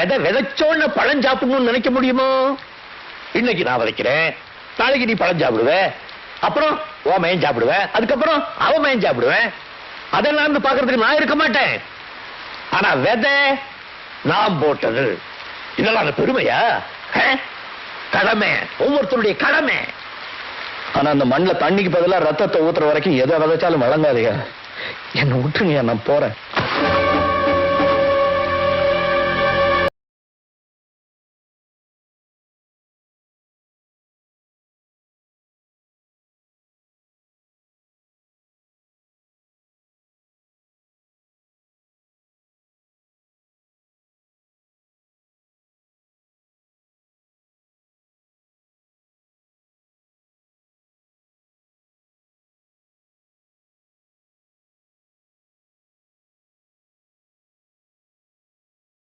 விதை விதைச்சோன்னு பழம் சாப்பிடணும்னு நினைக்க முடியுமோ? இன்னைக்கு நான் விதைக்கிறேன். நாளைக்கு நீ பழம் சாப்பிடுவ. அப்புறம் ஓ மயன் சாப்பிடுவேன் அதுக்கப்புறம் அவ மயன் சாப்பிடுவேன். அதெல்லாம் இருந்து பாக்குறதுக்கு நான் இருக்க மாட்டேன். ஆனா விதை நான் போட்டது. இதெல்லாம் அந்த பெருமையா? கடமை. ஒவ்வொருத்தருடைய கடமை. ஆனா அந்த மண்ணில் தண்ணிக்கு பதிலா ரத்தத்தை ஊத்துற வரைக்கும் எதை விதைச்சாலும் வழங்காதீங்க என்ன விட்டுருங்க நான் போறேன்.